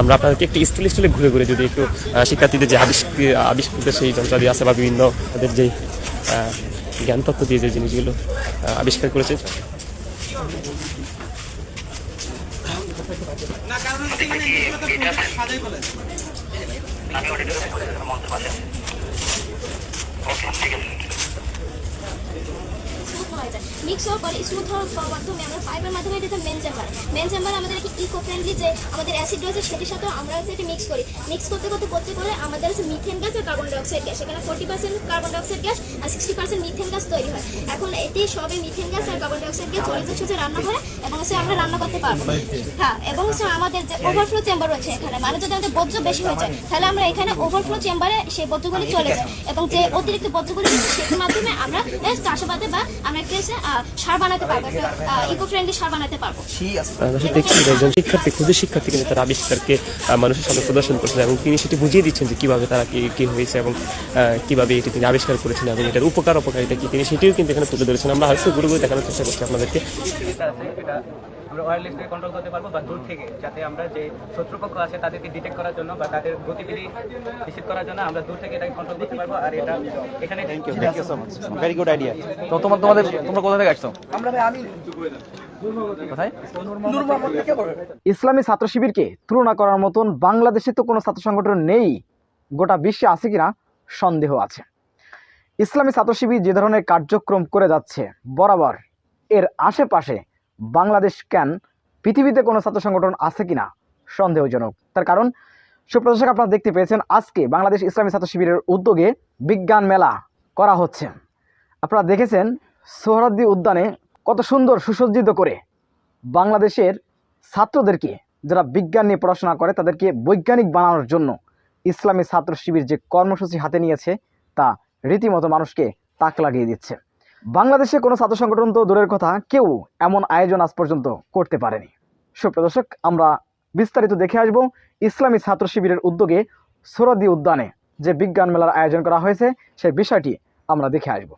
আমরা আপনাদেরকে একটি স্কুল স্কুলে ঘুরে ঘুরে যদি একটু শিক্ষার্থীদের যে আবিষ্কৃত আবিষ্কৃত সেই যন্ত্রাদি আছে বা বিভিন্ন তাদের যে আহ, জ্ঞান তত্ত্ব দিয়ে যে জিনিসগুলো আবিষ্কার করেছে। মিক্স হওয়ার পরে স্মুথ হওয়ার মাধ্যমে আমরা পাইপের মাধ্যমে এটা মেন চেম্বার মেন চেম্বার আমাদের একটি ইকো ফ্রেন্ডলি যে আমাদের অ্যাসিড রয়েছে সেটির সাথে আমরা হচ্ছে এটা মিক্স করি। মিক্স করতে করতে করতে করে আমাদের হচ্ছে মিথেন গ্যাস আর কার্বন ডাইঅক্সাইড গ্যাস এখানে forty percent carbon dioxide gas আর সিক্সটি পার্সেন্ট মিথেন গ্যাস তৈরি হয়। এখন এটি সবে মিথেন গ্যাস আর কার্বন ডাইঅক্সাইড গ্যাস চলে যাচ্ছে রান্না করে এবং হচ্ছে আমরা রান্না করতে পারব। হ্যাঁ এবং হচ্ছে আমাদের যে ওভারফ্লো চেম্বার রয়েছে এখানে মানে যদি আমাদের বজ্র বেশি হয়ে যায়, তাহলে আমরা এখানে ওভারফ্লো চেম্বারে সেই বজ্রগুলি চলে যায়। এবং যে অতিরিক্ত বজ্রগুলি সেটির মাধ্যমে আমরা চাষাবাদে বা আমরা একটা সার বানাতে পারব ইকো ফ্রেন্ডলি সার বানাতে পারব। দর্শক দেখছি যে একজন শিক্ষার্থী শিক্ষার্থী কিন্তু তার আবিষ্কারকে মানুষের সামনে প্রদর্শন করছেন এবং তিনি সেটি বুঝিয়ে দিচ্ছেন যে কীভাবে তারা কী কী হয়েছে এবং কীভাবে এটি তিনি আবিষ্কার করেছেন এবং এটার উপকার অপকারিতা কী তিনি সেটিও কিন্তু এখানে তুলে ধরেছেন। আমরা হয়তো গুরু গুরু দেখানোর চেষ্টা করছি আপনাদেরকে। আমরা ওয়্যারলেস কন্ট্রোল করতে পারব বা দূর থেকে যাতে আমরা যে শত্রুপক্ষ আছে তাদেরকে ডিটেক্ট করার জন্য বা তাদের গতিবিধি নিশ্চিত করার জন্য আমরা দূর থেকে এটাকে কন্ট্রোল করতে পারব। আর এটা এখানে thank you thank you so much very good idea তো তোমার তোমাদের তোমরা কোথা থেকে আসছো? কোথায়? ইসলামী ছাত্র শিবিরকে তুলনা করার মতন বাংলাদেশে তো কোনো ছাত্র সংগঠন নেই। গোটা বিশ্বে আছে কিনা? সন্দেহ আছে। ইসলামী ছাত্র শিবির যে ধরনের কার্যক্রম করে যাচ্ছে বরাবর এর আশেপাশে বাংলাদেশ কেন পৃথিবীতে কোনো ছাত্র সংগঠন আছে কি না সন্দেহজনক। তার কারণ সুপ্রদর্শক আপনারা দেখতে পেয়েছেন আজকে বাংলাদেশ ইসলামী ছাত্র শিবিরের উদ্যোগে বিজ্ঞান মেলা করা হচ্ছে। আপনারা দেখেছেন সোহরাদ্দি উদ্যানে কত সুন্দর সুসজ্জিত করে বাংলাদেশের ছাত্রদেরকে, যারা বিজ্ঞান নিয়ে পড়াশোনা করে, তাদেরকে বৈজ্ঞানিক বানানোর জন্য ইসলামী ছাত্র শিবির যে কর্মসূচি হাতে নিয়েছে, তা রীতিমতো মানুষকে তাক লাগিয়ে দিচ্ছে। বাংলাদেশে কোনো ছাত্র সংগঠন তো দূরের কথা, কেউ এমন আয়োজন আজ পর্যন্ত করতে পারেনি। সুপ্রদর্শক আমরা বিস্তারিত দেখে আসব ইসলামী ছাত্র শিবিরের উদ্যোগে সোরাদি উদ্যানে যে বিজ্ঞান মেলার আয়োজন করা হয়েছে, সেই বিষয়টি আমরা দেখে আসব।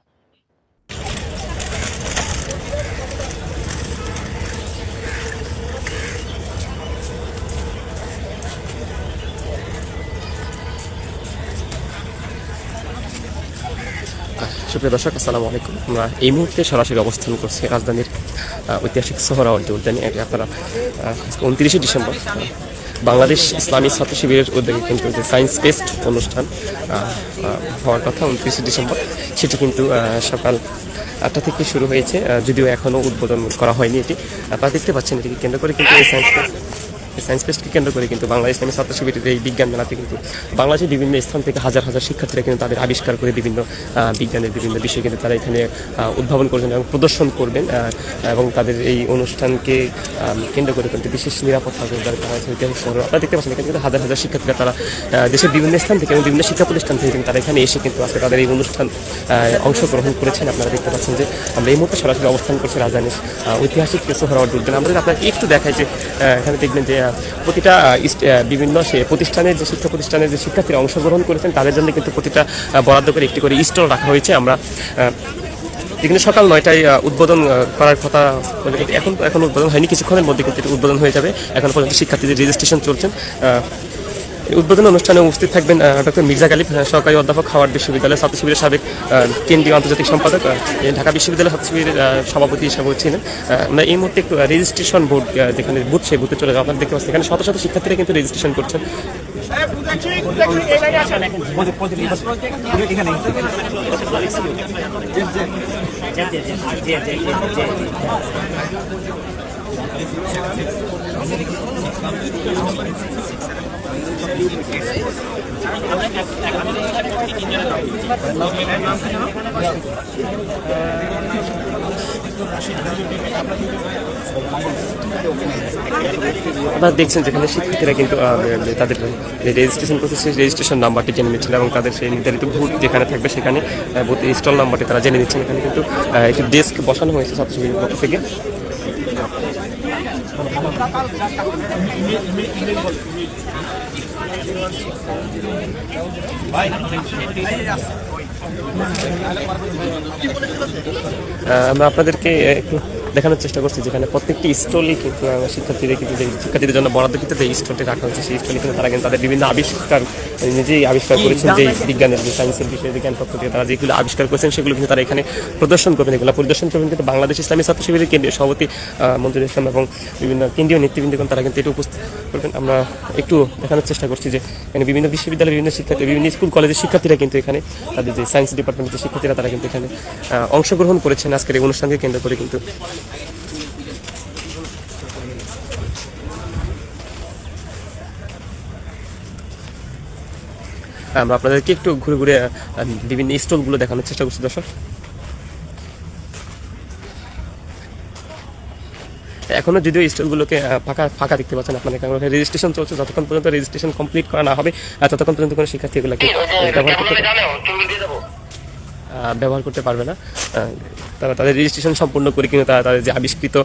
সুপ্রিয় দর্শক, আসসালামু আলাইকুম। আমরা এই মুহূর্তে সরাসরি অবস্থান করছি রাজধানীর ঐতিহাসিক সোহরাওয়ার্দী উদ্যানে এটি আপনারা উনত্রিশে ডিসেম্বর বাংলাদেশ ইসলামী ছাত্র শিবিরের উদ্যোগে কিন্তু যে সায়েন্স বেসড অনুষ্ঠান হওয়ার কথা উনত্রিশে ডিসেম্বর, সেটি কিন্তু সকাল আটটা থেকে শুরু হয়েছে যদিও এখনও উদ্বোধন করা হয়নি এটি। আপনারা দেখতে পাচ্ছেন এটিকে কেন্দ্র করে কিন্তু এই সায়েন্স সায়েন্স ফেস্টকে কেন্দ্র করে কিন্তু বাংলা ইসলামী ছাত্র শিবিরের এই বিজ্ঞান মেলাতে কিন্তু বাংলাদেশের বিভিন্ন স্থান থেকে হাজার হাজার শিক্ষার্থীরা কিন্তু তাদের আবিষ্কার করে বিভিন্ন বিজ্ঞানের বিভিন্ন বিষয় কিন্তু তারা এখানে উদ্ভাবন করবেন এবং প্রদর্শন করবেন এবং তাদের এই অনুষ্ঠানকে কেন্দ্র করে কিন্তু বিশেষ নিরাপত্তা আপনারা দেখতে পাচ্ছেন এখানে কিন্তু হাজার হাজার শিক্ষার্থীরা তারা দেশের বিভিন্ন স্থান থেকে এবং বিভিন্ন শিক্ষা প্রতিষ্ঠান থেকে কিন্তু তারা এখানে এসে কিন্তু আজকে তাদের এই অনুষ্ঠান অংশগ্রহণ করেছেন। আপনারা দেখতে পাচ্ছেন যে আমরা এই মুহূর্তে সরাসরি অবস্থান করছি রাজধানীর ঐতিহাসিক সোহরাওয়ার্দ উদ্যান আমরা যদি আপনাকে একটু দেখাই যে এখানে দেখবেন যে প্রতিটা বিভিন্ন সে প্রতিষ্ঠানের যে শিক্ষা প্রতিষ্ঠানের যে শিক্ষার্থীরা অংশগ্রহণ করেছেন, তাদের জন্য কিন্তু প্রতিটা বরাদ্দ করে একটি করে স্টল রাখা হয়েছে। আমরা এখানে সকাল নয়টায় উদ্বোধন করার কথা এখন এখন উদ্বোধন হয়নি, কিছুক্ষণের মধ্যে কিন্তু উদ্বোধন হয়ে যাবে। এখন পর্যন্ত শিক্ষার্থীদের রেজিস্ট্রেশন চলছেন উদ্বোধন অনুষ্ঠানে উপস্থিত থাকবেন ডক্টর মির্জা গালিব আহ, সহকারী অধ্যাপক হাওয়ার্ড বিশ্ববিদ্যালয়ের ছাত্র শিবিরের সাবেক কেন্দ্রীয় আন্তর্জাতিক সম্পাদক ঢাকা বিশ্ববিদ্যালয়ের ছাত্র শিবিরের সভাপতি হিসাবে ছিলেন। আমরা এই মুহূর্তে একটু রেজিস্ট্রেশন বোর্ড যেখানে বুথ সেই বুথে চলে যাব। আপনারা দেখতে পাচ্ছেন এখানে শত শত শিক্ষার্থীরা কিন্তু রেজিস্ট্রেশন করছেন আপনারা দেখছেন যেখানে শিক্ষার্থীরা কিন্তু তাদের রেজিস্ট্রেশন করছে সেই রেজিস্ট্রেশন নাম্বারটি জেনে নিচ্ছিল এবং তাদের সেই নির্ধারিত বুথ যেখানে থাকবে সেখানে বুথ স্টল নাম্বারটি তারা জেনে নিচ্ছেন। এখানে কিন্তু একটি ডেস্ক বসানো হয়েছে ছাত্র পক্ষ থেকে। আমরা আপনাদেরকে একটু দেখানোর চেষ্টা করছি যেখানে প্রত্যেকটি স্টলই কিন্তু শিক্ষার্থীদের কিন্তু যে শিক্ষার্থীদের জন্য বরাদ্দ কিন্তু যে স্টলটি রাখা হয়েছে। সেই স্টলে কিন্তু তারা কিন্তু তাদের বিভিন্ন আবিষ্কার মানে নিজেই আবিষ্কার করেছেন যে বিজ্ঞানের যে সায়েন্সের বিষয়ে যে জ্ঞান তত্ত্ব থেকে তারা যেগুলো আবিষ্কার করেছেন সেগুলো কিন্তু তারা এখানে প্রদর্শন করবেন। এগুলো পরিদর্শন করবেন কিন্তু বাংলাদেশ ইসলামী ছাত্র শিবিরের কেন্দ্রীয় সভাপতি মঞ্জুর ইসলাম এবং বিভিন্ন কেন্দ্রীয় নেতৃবৃন্দগণ তারা কিন্তু এটা উপস্থিত করবেন। আমরা একটু দেখানোর চেষ্টা করছি যে এখানে বিভিন্ন বিশ্ববিদ্যালয়ের বিভিন্ন শিক্ষার্থী বিভিন্ন স্কুল কলেজের শিক্ষার্থীরা কিন্তু এখানে তাদের যে সায়েন্স ডিপার্টমেন্টের শিক্ষার্থীরা তারা কিন্তু এখানে অংশগ্রহণ করেছেন। আজকের এই অনুষ্ঠানকে কেন্দ্র করে কিন্তু আমরা আপনাদেরকে একটু ঘুরে ঘুরে বিভিন্ন স্টলগুলো দেখানোর চেষ্টা করছি দর্শক। এখনও যদিও স্টলগুলোকে ফাঁকা ফাঁকা দেখতে পাচ্ছেন আপনাদের কারণ রেজিস্ট্রেশন চলছে। যতক্ষণ পর্যন্ত রেজিস্ট্রেশন কমপ্লিট করা না হবে ততক্ষণ পর্যন্ত কোনো শিক্ষার্থী এগুলোকে ব্যবহার করতে ব্যবহার করতে পারবে না। তারা তাদের রেজিস্ট্রেশন সম্পূর্ণ করে কিন্তু তারা তাদের যে আবিষ্কৃত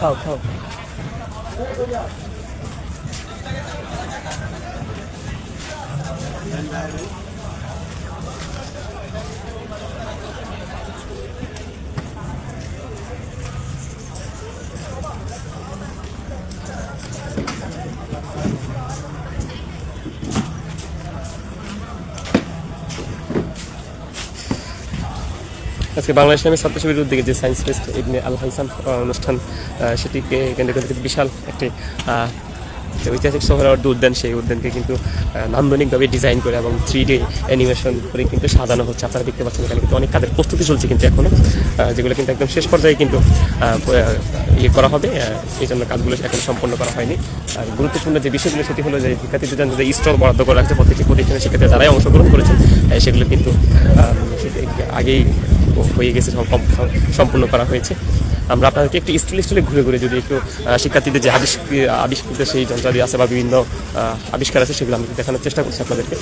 খাও খাও। আজকে বাংলাদেশ নামে ছাত্র শিবিরের উদ্যোগে যে সায়েন্স ফেস্ট ইবনে আল হাইসান অনুষ্ঠান সেটিকে কেন্দ্র করে বিশাল একটি ঐতিহাসিক শহরের উদ্যান সেই উদ্যানকে কিন্তু নান্দনিকভাবে ডিজাইন করে এবং থ্রি ডি অ্যানিমেশন করে কিন্তু সাজানো হচ্ছে। আপনারা দেখতে পাচ্ছেন এখানে কিন্তু অনেক কাজের প্রস্তুতি চলছে কিন্তু এখনও যেগুলো কিন্তু একদম শেষ পর্যায়ে কিন্তু ইয়ে করা হবে এই জন্য কাজগুলো এখন সম্পন্ন করা হয়নি। আর গুরুত্বপূর্ণ যে বিষয়গুলো সেটি হলো যে শিক্ষার্থীদের জন্য যে স্টল বরাদ্দ করা আছে প্রত্যেকটি প্রতিষ্ঠানে শিক্ষার্থীরা যারাই অংশগ্রহণ করেছেন সেগুলো কিন্তু আগেই হয়ে গেছে সম- সম- সম্পূর্ণ করা হয়েছে। আমরা আপনাদেরকে একটু স্টিল স্টিলে ঘুরে ঘুরে যদি একটু শিক্ষার্থীদের যে আবিষ্কৃত সেই যন্ত্রাদি আছে বা বিভিন্ন আবিষ্কার আছে, সেগুলো আমি দেখানোর চেষ্টা করছি আপনাদেরকে।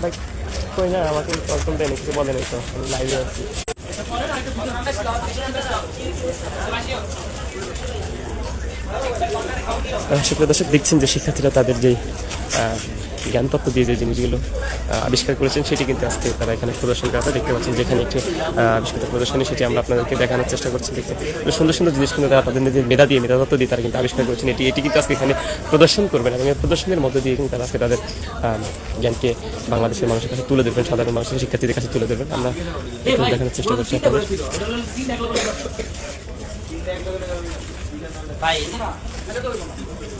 ভাই কই না আমাকে তো লাইভে দর্শক দেখছেন যে শিক্ষার্থীরা তাদের যে আহ, জ্ঞান তত্ত্ব দিয়ে যে জিনিসগুলো আবিষ্কার করেছেন সেটি কিন্তু আজকে তারা এখানে প্রদর্শন করা দেখতে পাচ্ছেন যেখানে একটি আবিষ্কৃত প্রদর্শনী সেটি আমরা আপনাদেরকে দেখানোর চেষ্টা করছি। দেখতে সুন্দর সুন্দর জিনিস কিন্তু তারা তাদের নিজের মেধা দিয়ে মেধাতত্ত্ব দিয়ে তারা কিন্তু আবিষ্কার করেছেন। এটি এটি কিন্তু আজকে এখানে প্রদর্শন করবেন এবং এই প্রদর্শনের মধ্য দিয়ে কিন্তু তারা আজকে তাদের জ্ঞানকে বাংলাদেশের মানুষের কাছে তুলে দেবেন সাধারণ মানুষের শিক্ষার্থীদের কাছে তুলে দেবেন আমরা দেখানোর চেষ্টা করছি আপনাদের।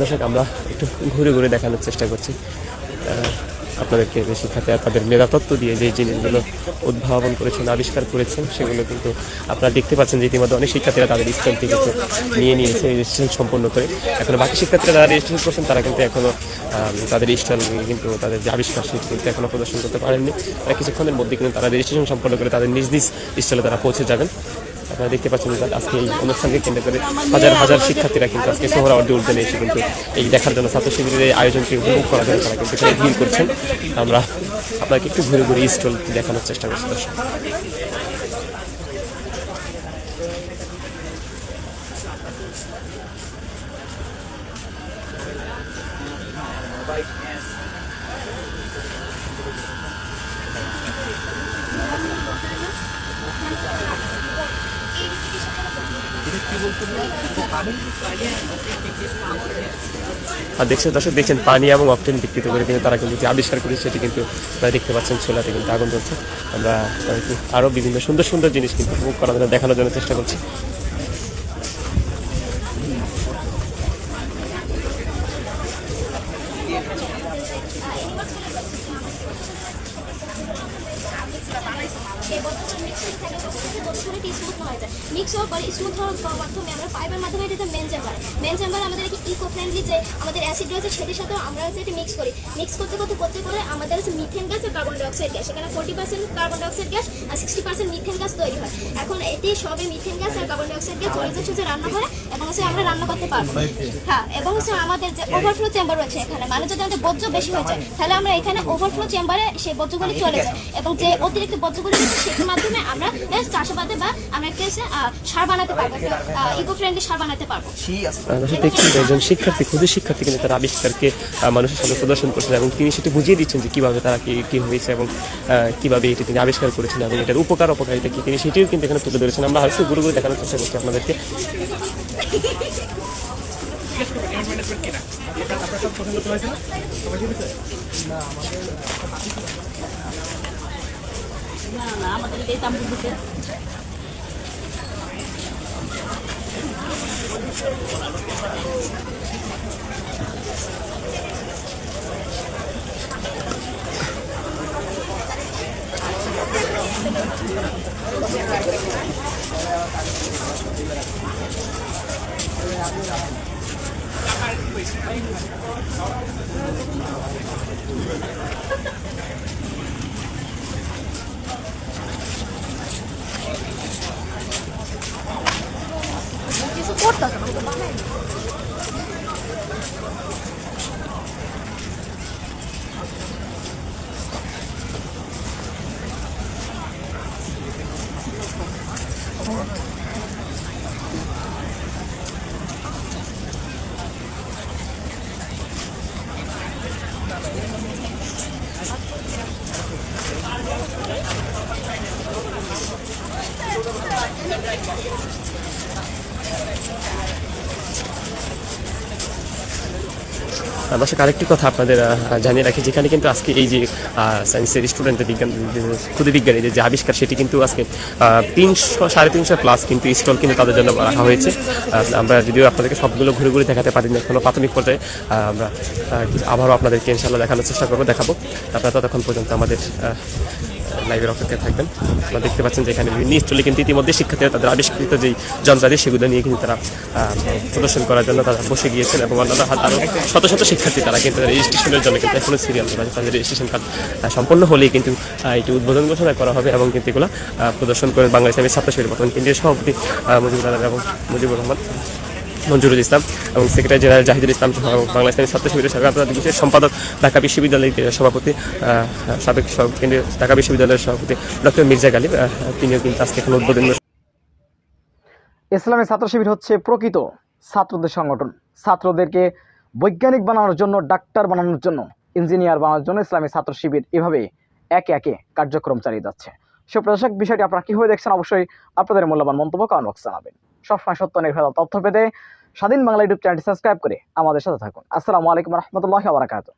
দর্শক আমরা একটু ঘুরে ঘুরে দেখানোর চেষ্টা করছি। আপনাদেরকে যে শিক্ষার্থীরা তাদের মেধাতত্ত্ব দিয়ে যে জিনিসগুলো উদ্ভাবন করেছেন, আবিষ্কার করেছেন, সেগুলো কিন্তু আপনারা দেখতে পাচ্ছেন যে ইতিমধ্যে অনেক শিক্ষার্থীরা তাদের স্কুলটি থেকে নিয়ে নিয়েছে, রেজিস্ট্রেশন সম্পন্ন করে। এখন বাকি শিক্ষার্থীরা যারা রেজিস্ট্রেশন করছেন, তারা কিন্তু এখনও তাদের স্টল কিন্তু তাদের যে আবিষ্কার, সেটি কিন্তু এখনও প্রদর্শন করতে পারেননি। তারা কিছুক্ষণের মধ্যে কিন্তু তারা রেজিস্ট্রেশন সম্পন্ন করে তাদের নিজ নিজ স্টলে তারা পৌঁছে যাবেন। আপনারা দেখতে পাচ্ছেন আজকে এই অনুষ্ঠানকে কেন্দ্র করে হাজার হাজার শিক্ষার্থীরা কিন্তু আজকে সোহরা সোহরাওয়ার্ডি উদ্যানে এসে কিন্তু এই দেখার জন্য ছাত্র শিবিরের আয়োজনকে উপভোগ করার জন্য তারা কিন্তু এখানে ভিড় করছেন। আমরা আপনাকে একটু ঘুরে ঘুরে স্টল দেখানোর চেষ্টা করছি, দর্শক। আর দেখছেন দর্শক, দেখছেন পানি এবং অক্টেন বিকৃত করে কিন্তু তারা কিন্তু আবিষ্কার করেছে, সেটি কিন্তু দেখতে পাচ্ছেন চুলাতে কিন্তু আগুন জ্বলছে আমরা আরও বিভিন্ন সুন্দর সুন্দর জিনিস কিন্তু উপভোগ করার জন্য দেখানোর জন্য চেষ্টা করছি। স্মুথ হওয়ার মাধ্যমে মেন চেম্বার আমাদের ইকো ফ্রেন্ডলি যে আমাদের অ্যাসিড রয়েছে, সেটির সাথেও আমরা মিথেন গ্যাস আর কার্বন ডাইঅক্সাইড গ্যাস এখানে forty percent carbon dioxide gas আর সিক্সটি পার্সেন্ট মিথেন গ্যাস তৈরি হয়। এখন এটি সবে মিথেন গ্যাস আর কার্বন ডাইঅক্সাইড গ্যাস যে রান্না করে এবং হচ্ছে আমরা রান্না করতে পারব। হ্যাঁ এবং হচ্ছে আমাদের যে ওভারফ্লো চেম্বার রয়েছে এখানে মানে যদি আমাদের বজ্র বেশি হয়ে যায়, তাহলে আমরা এখানে ওভারফ্লো চেম্বারে সেই বজ্রগুলি চলে যায়। এবং যে অতিরিক্ত বজ্রগুলি সেটির মাধ্যমে আমরা চাষাবাদে বা আমরা একটা সার বানাতে পারব ইকো ফ্রেন্ডলি সার বানাতে পারব। দেখছেন একজন শিক্ষার্থী ক্ষুদে শিক্ষার্থী কিন্তু তার আবিষ্কারকে মানুষের সামনে প্রদর্শন করছেন এবং তিনি সেটি বুঝিয়ে দিচ্ছেন যে কীভাবে তারা কি কী হয়েছে এবং কীভাবে এটি তিনি আবিষ্কার করেছেন এবং এটার উপকার অপকারিতা কি তিনি সেটিও কিন্তু এখানে তুলে ধরেছেন। আমরা হয়তো গুরু গুরু দেখানোর চেষ্টা করছি আপনাদেরকে। ಮೊದಲಿಗೆ ತಂಬಿಟ್ಟು Thank you. কিছু করতে আহ, দর্শক, আরেকটি কথা আপনাদের জানিয়ে রাখি, যেখানে কিন্তু আজকে এই যে সায়েন্সের স্টুডেন্টের বিজ্ঞান ক্ষুদে বিজ্ঞানীদের যে আবিষ্কার, সেটি কিন্তু আজকে তিনশো, সাড়ে তিনশো প্লাস কিন্তু স্টল কিন্তু তাদের জন্য রাখা হয়েছে। আমরা যদিও আপনাদেরকে সবগুলো ঘুরে ঘুরে দেখাতে পারি না এখনও প্রাথমিক পর্যায়ে আমরা আবারও আপনাদেরকে ইনশাল্লাহ দেখানোর চেষ্টা করব, দেখাবো। আপনারা ততক্ষণ পর্যন্ত আমাদের লাইভের অপেক্ষায় থাকবেন। আপনারা দেখতে পাচ্ছেন যে এখানে বিভিন্ন স্টলে কিন্তু ইতিমধ্যে শিক্ষার্থীরা তাদের আবিষ্কৃত যেই যন্ত্রাদি সেগুলো নিয়ে কিন্তু তারা প্রদর্শন করার জন্য তারা বসে গিয়েছেন এবং অন্যান্য হাত আরও শত শত শিক্ষার্থী তারা কিন্তু রেজিস্ট্রেশনের জন্য কিন্তু এখনও সিরিয়াল করা তাদের রেজিস্ট্রেশন কার্ড সম্পন্ন হলেই কিন্তু এটি উদ্বোধন ঘোষণা করা হবে এবং কিন্তু এগুলো প্রদর্শন করেন বাংলাদেশ আমি ছাত্র শিবির বর্তমান কেন্দ্রীয় সভাপতি মুজিবুর রহমান এবং মুজিবুর রহমান। মঞ্জুরুল ইসলাম এবং সেক্রেটারি জেনারেল জাহিদুল ইসলাম এবং বাংলা ইসলামী ছাত্র শিবিরের সরকার বিশেষ সম্পাদক ঢাকা বিশ্ববিদ্যালয়ের সভাপতি সাবেক ঢাকা বিশ্ববিদ্যালয়ের সভাপতি ডক্টর মির্জা গালিব তিনিও কিন্তু আজকে এখন উদ্বোধন ইসলামী ছাত্র শিবির হচ্ছে প্রকৃত ছাত্রদের সংগঠন। ছাত্রদেরকে বৈজ্ঞানিক বানানোর জন্য, ডাক্তার বানানোর জন্য, ইঞ্জিনিয়ার বানানোর জন্য ইসলামী ছাত্র শিবির এভাবে একে একে কার্যক্রম চালিয়ে যাচ্ছে। সুপ্রদর্শক বিষয়টি আপনারা কীভাবে দেখছেন অবশ্যই আপনাদের মূল্যবান মন্তব্য কমেন্ট বক্সে জানাবেন। সবসময় সত্য নির্ভর তথ্য পেতে স্বাধীন বাংলা ইউটিউব চ্যানেলটি সাবস্ক্রাইব করে আমাদের সাথে থাকুন। আসসালামু আলাইকুম রহমতুল্লাহ বারাকাতুহ।